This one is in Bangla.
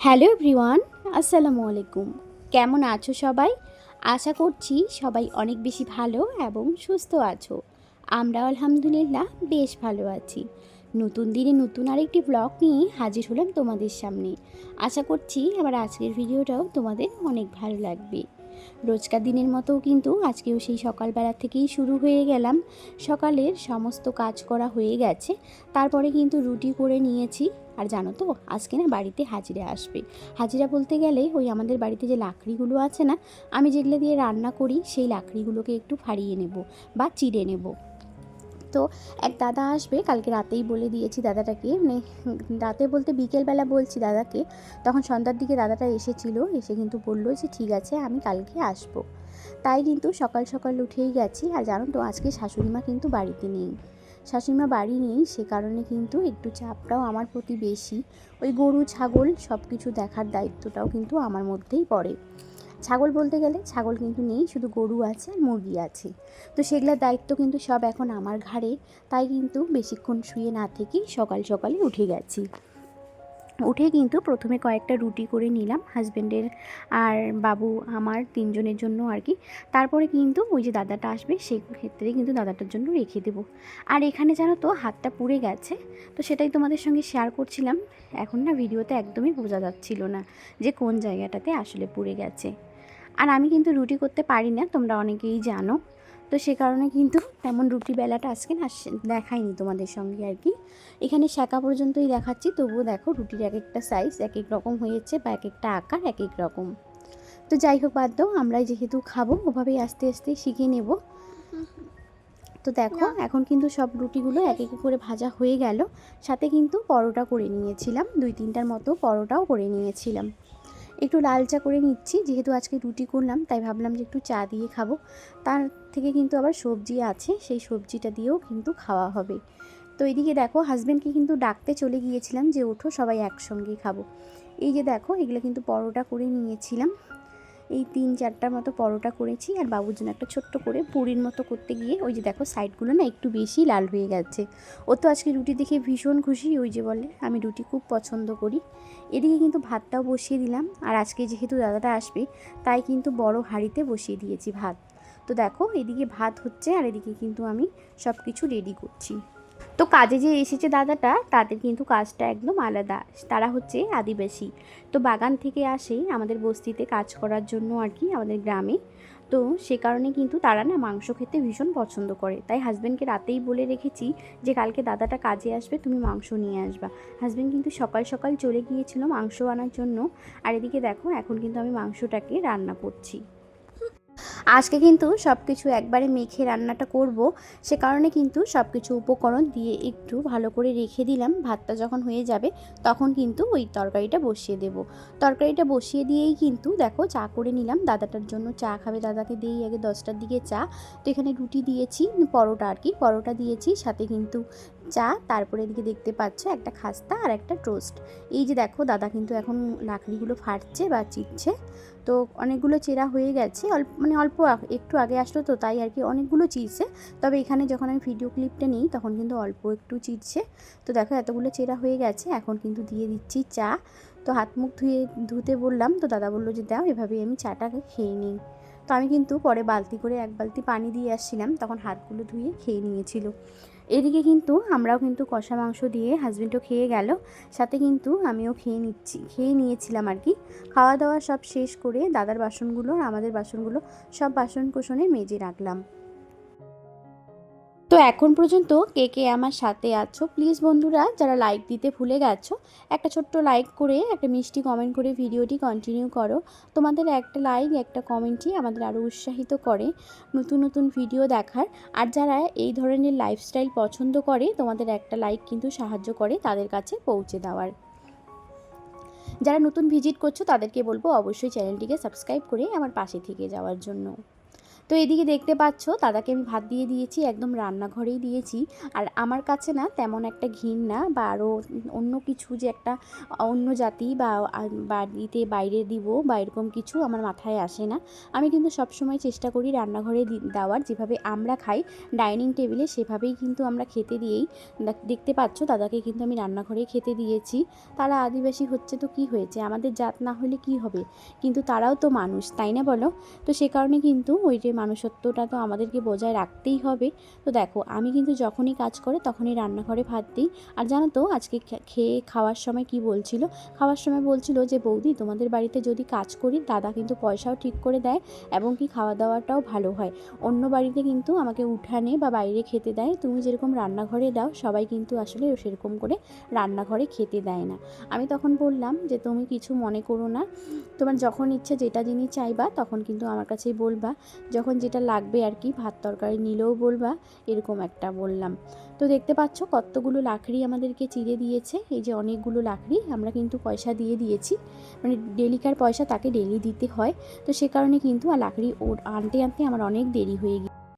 হ্যালো এভরিওয়ান, আসসালামু আলাইকুম। কেমন আছো সবাই? আশা করছি সবাই অনেক বেশি ভালো এবং সুস্থ আছো। আমরা আলহামদুলিল্লাহ বেশ ভালো আছি। নতুন দিনে নতুন আরেকটি ব্লগ নিয়ে হাজির হলাম তোমাদের সামনে। আশা করছি আবার আজকের ভিডিওটাও তোমাদের অনেক ভালো লাগবে। রোজকার দিনের মতো কিন্তু আজকেও সেই সকালবেলা থেকেই শুরু হয়ে গেলাম। সকালের সমস্ত কাজ করা হয়ে গেছে। তারপরে কিন্তু রুটি করে নিয়েছি। আর জানো তো, আজকে না বাড়িতে হাজিরা আসবে। হাজিরা বলতে গেলে ওই আমাদের বাড়িতে যে লাকড়িগুলো আছে না, আমি যেগুলো দিয়ে রান্না করি, সেই লাকড়িগুলোকে একটু ফাড়িয়ে নেব বা চিড়ে নেব। তো এক দাদা আসবে, কালকে রাতেই বলে দিয়েছি দাদাটাকে মানে রাতে বলতে বিকেলবেলা বলছি দাদাকে, তখন সন্ধ্যার দিকে দাদাটা এসেছিল, এসে কিন্তু বলল যে ঠিক আছে, আমি কালকে আসব। তাই কিন্তু সকাল সকাল উঠেই গেছি, আর জানো তো আজকে শাশুড়িমা কিন্তু বাড়িতে নেই। শাশুড়িমা বাড়ি নেই, সে কারণে কিন্তু একটু চাপটাও আমার প্রতি বেশি। ওই গরু, ছাগল সব কিছু দেখার দায়িত্বটাও কিন্তু আমার মধ্যেই পড়ে। ছাগল বলতে গেলে ছাগল কিন্তু নেই, শুধু গরু আছে মুরগি আছে। তো সেগুলোর দায়িত্ব কিন্তু সব এখন আমার ঘাড়ে, তাই কিন্তু বেশিক্ষণ শুয়ে না থেকেই সকাল সকালে উঠে গেছি। উঠে কিন্তু প্রথমে কয়েকটা রুটি করে নিলাম হাজব্যান্ডের আর বাবু আমার তিনজনের জন্য আর কি। তারপরে কিন্তু ওই যে দাদাটা আসবে সেই ক্ষেত্রে কিন্তু দাদাটার জন্য রেখে দেবো। আর এখানে জানো তো হাতটা পুড়ে গেছে, তো সেটাই তোমাদের সঙ্গে শেয়ার করছিলাম। এখন না ভিডিওতে একদমই বোঝা যাচ্ছিল না যে কোন জায়গাটাতে আসলে পুড়ে গেছে। আর আমি কিন্তু রুটি করতে পারি না তোমরা অনেকেই জানো। তো সে কারণে কিন্তু তেমন রুটি বেলাটা আজকে না দেখাইনি তোমাদের সঙ্গে আর কি। এখানে শাঁকা পর্যন্তই দেখাচ্ছি তবুও দেখো রুটির এক একটা সাইজ এক এক রকম হয়েছে বা এক একটা আকার এক এক রকম। তো যাই হোক বাদ দাও আমরা যেহেতু খাব ওভাবেই আস্তে আস্তে শিখে নেব। তো দেখো এখন কিন্তু সব রুটিগুলো এক এক করে ভাজা হয়ে গেল। সাথে কিন্তু পরোটা করে নিয়েছিলাম দুই তিনটার মতো পরোটাও করে নিয়েছিলাম। একটু লাল চা করে নিচ্ছি, যেহেতু আজকে রুটি করলাম, তাই ভাবলাম যে একটু চা দিয়ে খাব। তার থেকে কিন্তু আবার সবজি আছে, সেই সবজিটা দিয়েও কিন্তু খাওয়া হবে। তো এদিকে দেখো হাজব্যান্ডকে কিন্তু ডাকতে চলে গিয়েছিলাম যে, ওঠো, সবাই একসঙ্গে খাব। এই যে দেখো, এগুলো কিন্তু পরোটা করে নিয়েছিলাম। এই তিন চারটার মতো পরোটা করেছি আর বাবুর জন্য একটা ছোট্ট করে পুরীর মতো করতে গিয়ে ওই যে দেখো সাইডগুলো না একটু বেশি লাল হয়ে গেছে। ও তো আজকে রুটি দেখে ভীষণ খুশি, ওই যে বলে, আমি রুটি খুব পছন্দ করি। এদিকে কিন্তু ভাতটাও বসিয়ে দিলাম আর আজকে যেহেতু দাদাটা আসবে, তাই কিন্তু বড় হাঁড়িতে বসিয়ে দিয়েছি ভাত। তো দেখো, এদিকে ভাত হচ্ছে আর এদিকে কিন্তু আমি সব কিছু রেডি করছি। তো কাজে যে এসেছে দাদাটা, তাদের কিন্তু কাজটা একদম আলাদা। তারা হচ্ছে আদিবাসী। তো বাগান থেকে আসে আমাদের বস্তিতে কাজ করার জন্য আর কি আমাদের গ্রামে। তো সে কারণে কিন্তু তারা না মাংস খেতে ভীষণ পছন্দ করে। তাই হাজব্যান্ডকে রাতেই বলে রেখেছি যে, কালকে দাদাটা কাজে আসবে, তুমি মাংস নিয়ে আসবা। হাজব্যান্ড কিন্তু সকাল সকাল চলে গিয়েছিল মাংস আনার জন্য। আর এদিকে দেখো, এখন কিন্তু আমি মাংসটাকে রান্না করছি। আজকে কিন্তু সব কিছু একবারে মেখে রান্নাটা করব, সে কারণে কিন্তু সব কিছু উপকরণ দিয়ে একটু ভালো করে রেখে দিলাম। ভাতটা যখন হয়ে যাবে তখন কিন্তু ওই তরকারিটা বসিয়ে দেব। তরকারিটা বসিয়ে দিয়েই কিন্তু দেখো চা করে নিলাম। দাদাটার জন্য চা খাবে, দাদাকে দিয়েই আগে দশটার দিকে চা। তো এখানে রুটি দিয়েছি, পরোটা আর কি। পরোটা দিয়েছি, সাথে কিন্তু চা, তারপরে এদিকে দেখতে পাচ্ছ একটা খাস্তা আর একটা টোস্ট। এই যে দেখো, দাদা কিন্তু এখন লাকড়িগুলো ফাটছে বা চিটছে। তো অনেকগুলো চেরা হয়ে গেছে। অল্প মানে অল্প একটু আগে আসলো তো, তাই আর কি অনেকগুলো চিরছে তবে এখানে যখন আমি ভিডিও ক্লিপটা নিই, তখন কিন্তু অল্প একটু চিরছে তো দেখো, এতগুলো চেরা হয়ে গেছে। এখন কিন্তু দিয়ে দিচ্ছি চা। তো হাত মুখ ধুয়ে, ধুতে বললাম। তো দাদা বলল যে, দাও, এভাবেই আমি চাটাকে খেয়ে নিই। তো আমি কিন্তু পরে বালতি করে এক বালতি পানি দিয়ে আসছিলাম। তখন হাতগুলো ধুয়ে খেয়ে নিয়েছিল। এদিকে কিন্তু আমরাও কিন্তু কষা মাংস দিয়ে হাজব্যান্ডও খেয়ে গেল, সাথে কিন্তু আমিও খেয়ে নিচ্ছি, খেয়ে নিয়েছিলাম আর কি। খাওয়া দাওয়া সব শেষ করে দাদার বাসনগুলো আর আমাদের বাসনগুলো সব বাসন কোষণে মেজে রাখলাম। তো এখন পর্যন্ত কে কে আমার সাথে আছো প্লিজ বন্ধুরা, যারা লাইক দিতে ভুলে গেছো, একটা ছোট্ট লাইক করে, একটা মিষ্টি কমেন্ট করে ভিডিওটি কন্টিনিউ করো। তোমাদের একটা লাইক একটা কমেন্টই আমাদের আরও উৎসাহিত করে নতুন নতুন ভিডিও দেখার। আর যারা এই ধরনের লাইফস্টাইল পছন্দ করে, তোমাদের একটা লাইক কিন্তু সাহায্য করে তাদের কাছে পৌঁছে দেওয়ার। যারা নতুন ভিজিট করছ, তাদেরকে বলব অবশ্যই চ্যানেলটিকে সাবস্ক্রাইব করে আমার পাশে থেকে যাওয়ার জন্য। তো এদিকে দেখতে পাচ্ছ, দাদাকে আমি ভাত দিয়ে দিয়েছি, একদম রান্নাঘরেই দিয়েছি। আর আমার কাছে না তেমন একটা ঘৃণা বা আরও অন্য কিছু যে একটা অন্য জাতি বা বাড়িতে বাইরে দিব বা এরকম কিছু আমার মাথায় আসে না। আমি কিন্তু সবসময় চেষ্টা করি রান্নাঘরে দেওয়ার। যেভাবে আমরা খাই, ডাইনিং টেবিলে সেভাবেই কিন্তু আমরা খেতে দিয়েই। দেখতে পাচ্ছ দাদাকে কিন্তু আমি রান্নাঘরে খেতে দিয়েছি। তারা আদিবাসী হচ্ছে তো কি হয়েছে? আমাদের জাত না হলে কি হবে? কিন্তু তারাও তো মানুষ, তাই না বলো? তো সে কারণে কিন্তু ওই যে মানুষত্বটা তো আমাদেরকে বজায় রাখতেই হবে। তো দেখো, আমি কিন্তু যখনই কাজ করে তখনই রান্নাঘরে ভাত দিই। আর জানো তো, আজকে খেয়ে খাওয়ার সময় কি বলছিল? খাওয়ার সময় বলছিল যে, বৌদি, তোমাদের বাড়িতে যদি কাজ করি, দাদা কিন্তু পয়সাও ঠিক করে দেয় এবং কি খাওয়া দাওয়াটাও ভালো হয়। অন্য বাড়িতে কিন্তু আমাকে উঠানে বা বাইরে খেতে দেয়। তুমি যেরকম রান্নাঘরে দাও, সবাই কিন্তু আসলে সেরকম করে রান্নাঘরে খেতে দেয় না। আমি তখন বললাম যে, তুমি কিছু মনে করো না। তোমার যখন ইচ্ছে যেটা জিনিস চাইবা, তখন কিন্তু আমার কাছেই বলবা। যখন যেটা লাগবে আর কি, ভাত তরকারি নিলেও বলবা, এরকম একটা বললাম। তো দেখতে পাচ্ছ কতগুলো লাকড়ি আমাদেরকে চিড়ে দিয়েছে, এই যে অনেকগুলো লাকড়ি, আমরা কিন্তু পয়সা দিয়ে দিয়েছি। মানে ডেলিকার পয়সা তাকে ডেলি দিতে হয়। তো সে কারণে কিন্তু আর লাকড়ি ও আনতে আনতে আমার অনেক দেরি হয়ে গিয়ে